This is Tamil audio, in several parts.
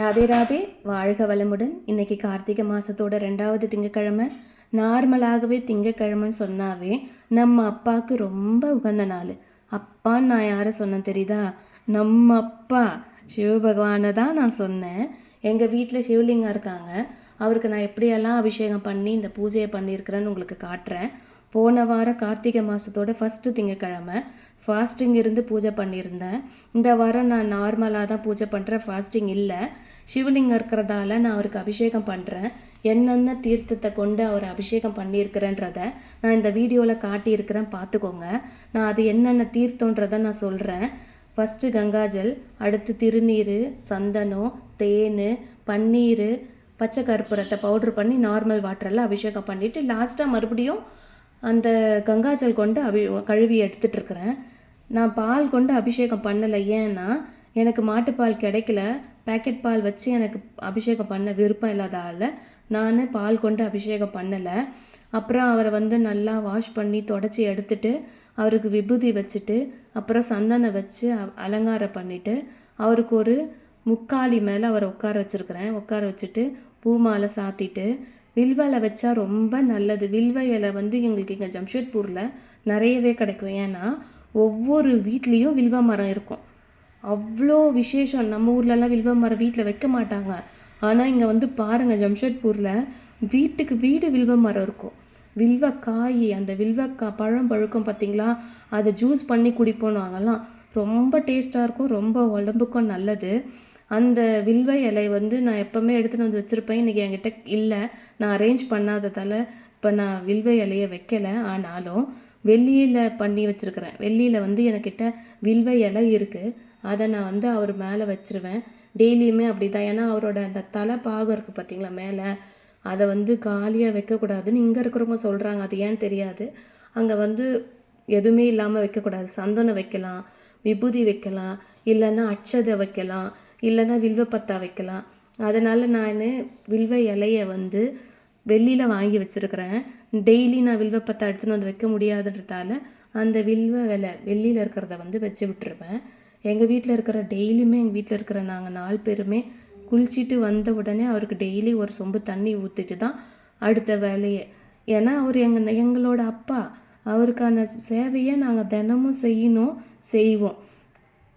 ராதே ராதே வாழ்க வளமுடன். இன்னைக்கு கார்த்திகை மாதத்தோட ரெண்டாவது திங்கக்கிழமை. நார்மலாகவே திங்கக்கிழமைன்னு சொன்னாவே நம்ம அப்பாவுக்கு ரொம்ப உகந்த நாள். அப்பான்னு நான் யாரை சொன்னேன் தெரியுதா? நம்ம அப்பா. சிவபகவானை தான் நான் சொன்னேன். எங்கள் வீட்டில் சிவலிங்கம் இருக்காங்க. அவருக்கு நான் எப்படியெல்லாம் அபிஷேகம் பண்ணி இந்த பூஜையை பண்ணியிருக்கிறேன்னு உங்களுக்கு காட்டுறேன். போன வாரம் கார்த்திகை மாதத்தோட ஃபஸ்ட்டு திங்கக்கிழமை ஃபாஸ்டிங் இருந்து பூஜை பண்ணியிருந்தேன். இந்த வாரம் நான் நார்மலாக தான் பூஜை பண்ணுறேன் ஃபாஸ்டிங் இல்லை. சிவலிங்கம் இருக்கிறதால நான் அவருக்கு அபிஷேகம் பண்ணுறேன் என்னென்ன தீர்த்தத்தை கொண்டு அவர் அபிஷேகம் பண்ணியிருக்கிறேன்றத நான் இந்த வீடியோவில் காட்டியிருக்கிறேன் பார்த்துக்கோங்க. நான் அது என்னென்ன தீர்த்தன்றதை நான் சொல்கிறேன் ஃபஸ்ட்டு கங்காஜல் அடுத்து திருநீர் சந்தனம் தேன் பன்னீர் பச்சை கற்பூரத்தை பவுட்ரு பண்ணி நார்மல் வாட்டரில் அபிஷேகம் பண்ணிவிட்டு லாஸ்ட்டாக மறுபடியும் அந்த கங்காஜல் கொண்டு அபி கழுவி எடுத்துகிட்டு இருக்கிறேன் நான் பால் கொண்டு அபிஷேகம் பண்ணலை. ஏன்னா எனக்கு மாட்டுப்பால் கிடைக்கல. பேக்கெட் பால் வச்சு எனக்கு அபிஷேகம் பண்ண விருப்பம் இல்லாதால நான் பால் கொண்டு அபிஷேகம் பண்ணலை. அப்புறம் அவரை வந்து நல்லா வாஷ் பண்ணி தொடச்சி எடுத்துட்டு அவருக்கு விபூதி வச்சுட்டு அப்புறம் சந்தனம் வச்சு அலங்காரம் பண்ணிவிட்டு அவருக்கு ஒரு முக்காலி மேலே அவரை உட்கார வச்சுருக்கிறேன். உட்கார வச்சுட்டு பூ மாலை சாத்திட்டு வில்வ இலை வச்சா ரொம்ப நல்லது. வில்வ இலை வந்து எங்களுக்கு இங்கே ஜம்ஷெட்பூரில் நிறையவே கிடைக்கும். ஏன்னா ஒவ்வொரு வீட்லேயும் வில்வ மரம் இருக்கும். அவ்வளோ விசேஷம். நம்ம ஊர்லலாம் வில்வ மரம் வீட்டில் வைக்க மாட்டாங்க. ஆனால் இங்கே வந்து பாருங்கள் ஜம்ஷெட்பூரில் வீட்டுக்கு வீடு வில்வ மரம் இருக்கும். வில்வக்காய் அந்த வில்வக்காய் பழம் பழுக்கம் பார்த்திங்களா அதை ஜூஸ் பண்ணி குடிப்போம் நாங்கெல்லாம் ரொம்ப டேஸ்ட்டாக இருக்கும். ரொம்ப உடம்புக்கும் நல்லது. அந்த வில்வ இலை வந்து நான் எப்போவுமே எடுத்துகிட்டு வந்து வச்சுருப்பேன். இன்றைக்கி என்கிட்ட இல்லை. நான் அரேஞ்ச் பண்ணாததால் இப்போ நான் வில்வ இலையை வைக்கலை. ஆனாலும் வெள்ளியில் பண்ணி வச்சுருக்கிறேன். வெள்ளியில் வந்து எனக்கிட்ட வில்வ இலை இருக்குது அதை நான் வந்து அவர் மேலே வச்சிருவேன். டெய்லியுமே அப்படி தான் ஏன்னா அவரோட அந்த தலை பாகம் இருக்குது பார்த்தீங்களா மேலே? அதை வந்து காலியாக வைக்கக்கூடாதுன்னு இங்கே இருக்கிறவங்க சொல்கிறாங்க அது ஏன்னு தெரியாது. அங்கே வந்து எதுவுமே இல்லாமல் வைக்கக்கூடாது. சந்தனம் வைக்கலாம் விபூதி வைக்கலாம் இல்லைன்னா அச்சதை வைக்கலாம். இல்லைன்னா வில்வப்பத்தா வைக்கலாம். அதனால் நான் வில்வ இலையை வந்து வெள்ளியில் வாங்கி வச்சுருக்கிறேன். டெய்லி நான் வில்வ பத்தா எடுத்துன்னு வந்து வைக்க முடியாதுன்றதால அந்த வில்வ விலை வெள்ளியில் இருக்கிறத வந்து வச்சு விட்டுருவேன். எங்கள் வீட்டில் இருக்கிற டெய்லியுமே எங்கள் வீட்டில் இருக்கிற நாங்கள் நாலு பேருமே குளிச்சிட்டு வந்த உடனே அவருக்கு டெய்லி ஒரு சொம்பு தண்ணி ஊற்றிட்டு தான் அடுத்த வேலையை. ஏன்னா அவர் எங்கள் எங்களோட அப்பா அவருக்கான சேவையை நாங்கள் தினமும் செய்யணும் செய்வோம்.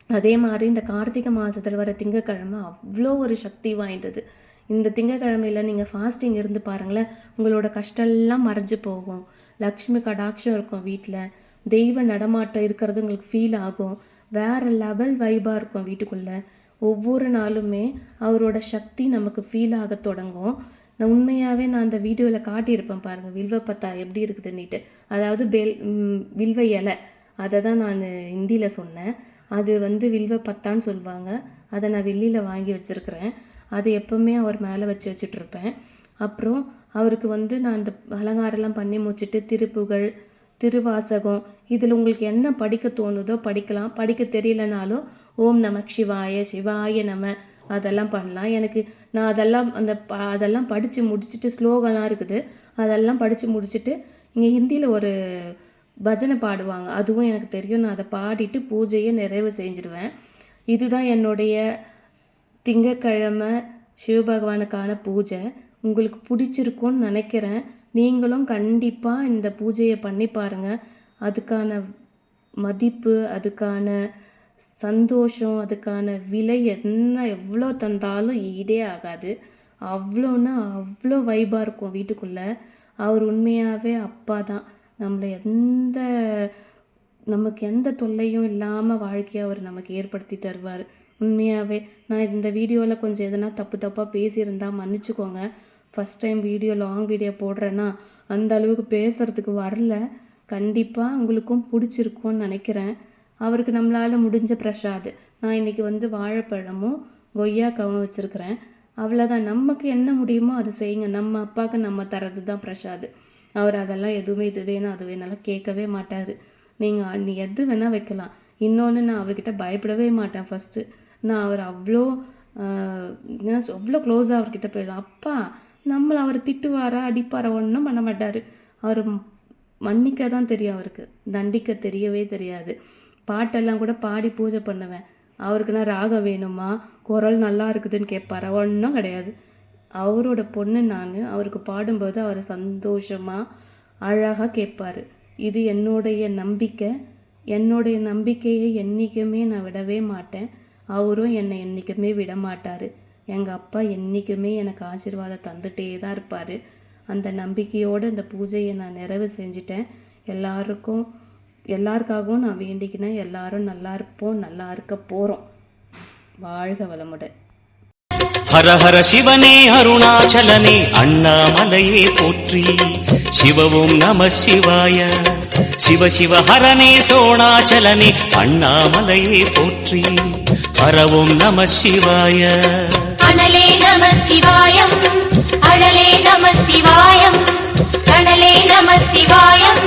அதே மாதிரி இந்த கார்த்திகை மாதத்தில் வர திங்கக்கிழமை அவ்வளோ ஒரு சக்தி வாய்ந்தது. இந்த திங்கக்கிழமையில் நீங்கள் ஃபாஸ்டிங் இருந்து பாருங்களேன் உங்களோட கஷ்டம்லாம் மறைஞ்சு போகும். லக்ஷ்மி கடாட்சம் இருக்கும் வீட்டில் தெய்வ நடமாட்டம் இருக்கிறது உங்களுக்கு ஃபீல் ஆகும். வேறு லெவல் வைபாக இருக்கும் வீட்டுக்குள்ளே. ஒவ்வொரு நாளுமே அவரோட சக்தி நமக்கு ஃபீல் ஆக தொடங்கும். நான் உண்மையாகவே நான் அந்த வீடியோவில் காட்டியிருப்பேன் பாருங்கள் வில்வ பத்தா எப்படி இருக்குதுன்னுட்டு. அதாவது பெல் வில்வ இலை. அதை தான் நான் ஹிந்தியில் சொன்னேன். அது வந்து வில்வ பத்தான்னு சொல்லுவாங்க. அதை நான் வெள்ளியில் வாங்கி வச்சுருக்கிறேன். அது எப்போவுமே அவர் மேலே வச்சு வச்சுட்ருப்பேன். அப்புறம் அவருக்கு வந்து நான் அந்த அலங்காரம்லாம் பண்ணி முடிச்சிட்டு திருப்புகழ் திருவாசகம் இதில் உங்களுக்கு என்ன படிக்க தோணுதோ படிக்கலாம். படிக்க தெரியலனாலும் ஓம் நம சிவாய சிவாய நம அதெல்லாம் பண்ணலாம். எனக்கு நான் அதெல்லாம் அந்த ப அதெல்லாம் படித்து முடிச்சுட்டு ஸ்லோகம்லாம் இருக்குது. அதெல்லாம் படித்து முடிச்சுட்டு இங்கே ஹிந்தியில் ஒரு பஜனை பாடுவாங்க. அதுவும் எனக்கு தெரியும். நான் அதை பாடிட்டு பூஜையை நிறைவு செஞ்சிடுவேன் இதுதான் என்னுடைய திங்கக்கிழமை சிவபகவானுக்கான பூஜை. உங்களுக்கு பிடிச்சிருக்கும்னு நினைக்கிறேன். நீங்களும் கண்டிப்பாக இந்த பூஜையை பண்ணி பாருங்கள் அதுக்கான மதிப்பு அதுக்கான சந்தோஷம் அதுக்கான விலை என்ன எவ்வளோ தந்தாலும் ஈடே ஆகாது. அவ்வளோன்னா அவ்வளோ வைபாக இருக்கும் வீட்டுக்குள்ளே. அவர் உண்மையாகவே அப்பா தான். நம்மளை எந்த நமக்கு எந்த தொல்லையும் இல்லாமல் வாழ்க்கையை அவர் நமக்கு ஏற்படுத்தி தருவார். உண்மையாகவே நான் இந்த வீடியோவில் கொஞ்சம் எதனா தப்பு தப்பாக பேசியிருந்தா மன்னிச்சுக்கோங்க. First time video long video போடுறேன்னா அந்த அளவுக்கு பேசுகிறதுக்கு வரல. கண்டிப்பாக உங்களுக்கும் பிடிச்சிருக்கும்னு நினைக்கிறேன். அவருக்கு நம்மளால் முடிஞ்ச பிரசாது. நான் இன்றைக்கி வந்து வாழைப்பழமும் கொய்யாக்காவும் வச்சுருக்கிறேன். அவ்வளோதான் நமக்கு என்ன முடியுமோ அது செய்யுங்க. நம்ம அப்பாவுக்கு நம்ம தரது தான் பிரசாது. அவர் அதெல்லாம் எதுவுமே இது வேணும் அது வேணாலும் கேட்கவே மாட்டார். நீங்கள் நீ எது வேணால் வைக்கலாம். இன்னொன்று நான் அவர்கிட்ட பயப்படவே மாட்டேன் ஃபஸ்ட்டு நான் அவர் அவ்வளோ என்ன அவ்வளோ க்ளோஸாக அவர்கிட்ட போயிடும் அப்பா நம்மளை அவர் திட்டுவாரா அடிப்பாரா? ஒன்றும் பண்ண மாட்டார். அவர் மன்னிக்க தான் தெரியும் அவருக்கு. தண்டிக்க தெரியவே தெரியாது. பாட்டெல்லாம் கூட பாடி பூஜை பண்ணுவேன். அவருக்குன்னா ராகம் வேணுமா? குரல் நல்லா இருக்குதுன்னு கேட்பாரா? ஒன்றும் கிடையாது. அவரோட பொண்ணு நான் அவருக்கு பாடும்போது அவர் சந்தோஷமாக அழகாக கேட்பாரு இது என்னுடைய நம்பிக்கை. என்னுடைய நம்பிக்கையை என்றைக்குமே நான் விடவே மாட்டேன். அவரும் என்னை என்றைக்குமே விட மாட்டார் எங்கள் அப்பா என்றைக்குமே எனக்கு ஆசீர்வாதம் தந்துட்டே தான் இருப்பார். அந்த நம்பிக்கையோடு இந்த பூஜையை நான் நிறைவு செஞ்சிட்டேன். எல்லாருக்கும் எல்லாருக்காகவும் நான் வேண்டிக்கினேன் எல்லாரும் நல்லா இருப்போம் நல்லா இருக்க போகிறோம் வாழ்க வளமுடன். ஹர ஹர சிவனே அருணாச்சலனே அண்ணாமலையே போற்றி. சிவவும் நம சிவாய. சிவ சிவ ஹரனே சோணாச்சலனே அண்ணாமலையே போற்றி. ஹரவும் நம சிவாய. அனலே நம சிவாயம் அழலே நம சிவாயம் கணலே நம சிவாயம்.